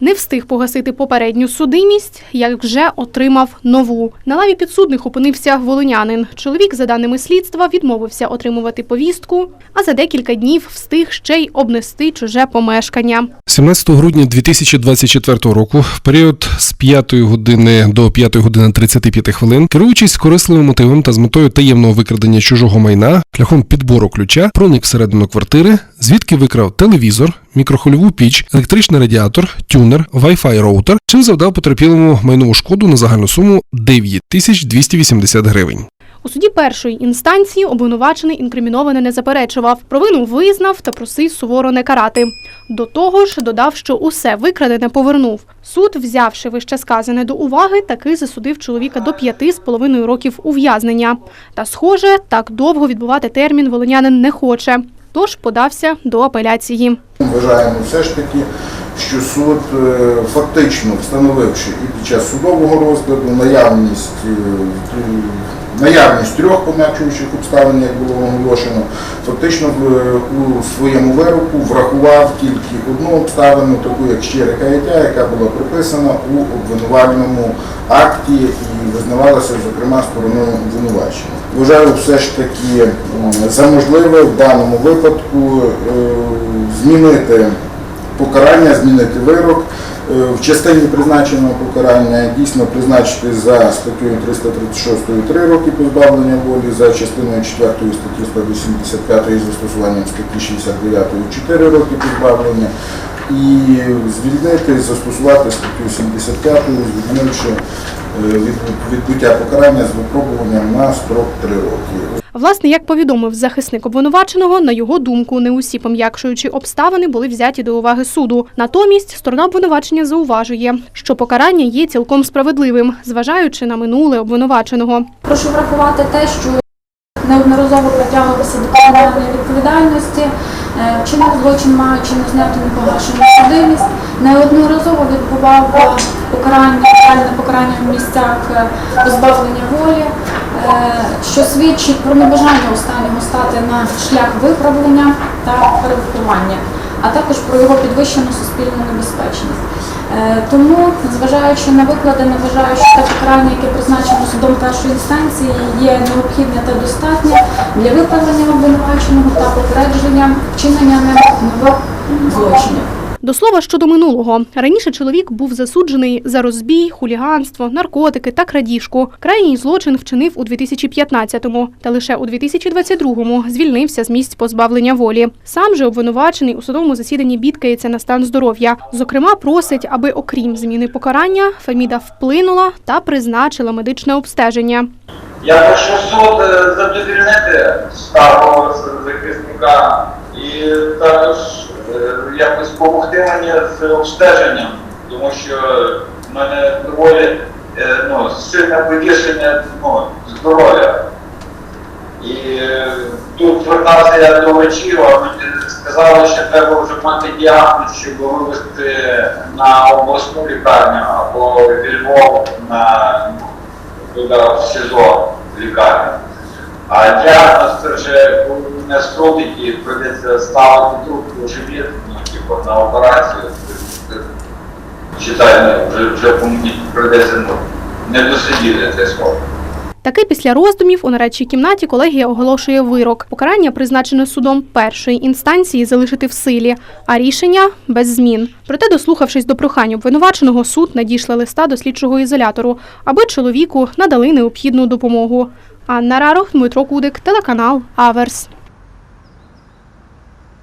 Не встиг погасити попередню судимість, як вже отримав нову. На лаві підсудних опинився волинянин. Чоловік, за даними слідства, відмовився отримувати повістку, а за декілька днів встиг ще й обнести чуже помешкання. 17 грудня 2024 року, в період з 5 години до 5 години 35 хвилин, керуючись корисливим мотивом та з метою таємного викрадення чужого майна, шляхом підбору ключа, проник всередину квартири, звідки викрав телевізор, мікрохвильову піч, електричний радіатор, тюнер, Wi-Fi роутер, чим завдав потерпілому майнову шкоду на загальну суму 9280 гривень. У суді першої інстанції обвинувачений інкриміноване не заперечував. Провину визнав та просив суворо не карати. До того ж, додав, що усе викрадене повернув. Суд, взявши вище сказане до уваги, таки засудив чоловіка до п'яти з половиною років ув'язнення. Та, схоже, так довго відбувати термін волинянин не хоче. Тож подався до апеляції. Вважаємо все ж таки, що суд е, фактично встановивши і під час судового розгляду наявність, е, наявність трьох пом'якчуючих обставин, як було оголошено, фактично в- у своєму вироку врахував тільки одну обставину, таку як щире каяття, яка була приписана у обвинувальному акті і визнавалася, зокрема, стороною обвинувачення. Вважаю все ж таки за можливе в даному випадку е, змінити покарання, змінити вирок. Е, В частині призначеного покарання дійсно призначити за статтею 336 3 роки позбавлення волі, за частиною 4 статті 185 із застосуванням статті 69 4 роки позбавлення і звільнити, застосувати статтю 75, звільнивши е, від відбуття покарання з випробуванням на строк 3 роки. Власне, як повідомив захисник обвинуваченого, на його думку, не усі пом'якшуючі обставини були взяті до уваги суду. Натомість сторона обвинувачення зауважує, що покарання є цілком справедливим, зважаючи на минуле обвинуваченого. Прошу врахувати те, що неодноразово притягувався до кримінальної відповідальності, вчинив злочин, маючи незняту непогашену судимість, неодноразово відбував е, покарання, покарання в місцях е, позбавлення волі, е, що свідчить про небажання останнього стати на шлях виправлення та перевиховання, а також про його підвищену суспільну небезпечність. Е, Тому, зважаючи на викладене, вважаю, що те покарання, яке призначено судом першої інстанції, є необхідне та достатнє для виправлення обвинуваченого та попередження вчинення нових злочинів. До слова щодо минулого раніше чоловік був засуджений за розбій, хуліганство, наркотики та крадіжку. Крайній злочин вчинив у 2015-му, та лише у 2022-му звільнився з місць позбавлення волі. Сам же обвинувачений у судовому засіданні бідкається на стан здоров'я. Зокрема, просить, аби окрім зміни покарання, Феміда вплинула та призначила медичне обстеження. Я прошу суд е, задовільнити старого захисника і також якось допомогти мені з обстеженням, тому що в мене доволі е, ну, сильне погіршення ну, здоров'я. І е, тут звертався я до врачів, а мені сказали, що треба вже мати діагноз, щоб вивезти на обласну лікарню або в Львов на туди в СІЗО лікарню. А діагноз це вже мене скрутить прийдеться ставити трубку в живіт, ну, типу, на операцію. Читай, вже, вже прийдеться ну, не досидіти цей срок. Таки після роздумів у нарадчій кімнаті колегія оголошує вирок. Покарання призначене судом першої інстанції залишити в силі, а рішення без змін. Проте, дослухавшись до прохань обвинуваченого, суд надійшли листа до слідчого ізолятору, аби чоловіку надали необхідну допомогу. Анна Рарох, Дмитро Кудик, телеканал Аверс.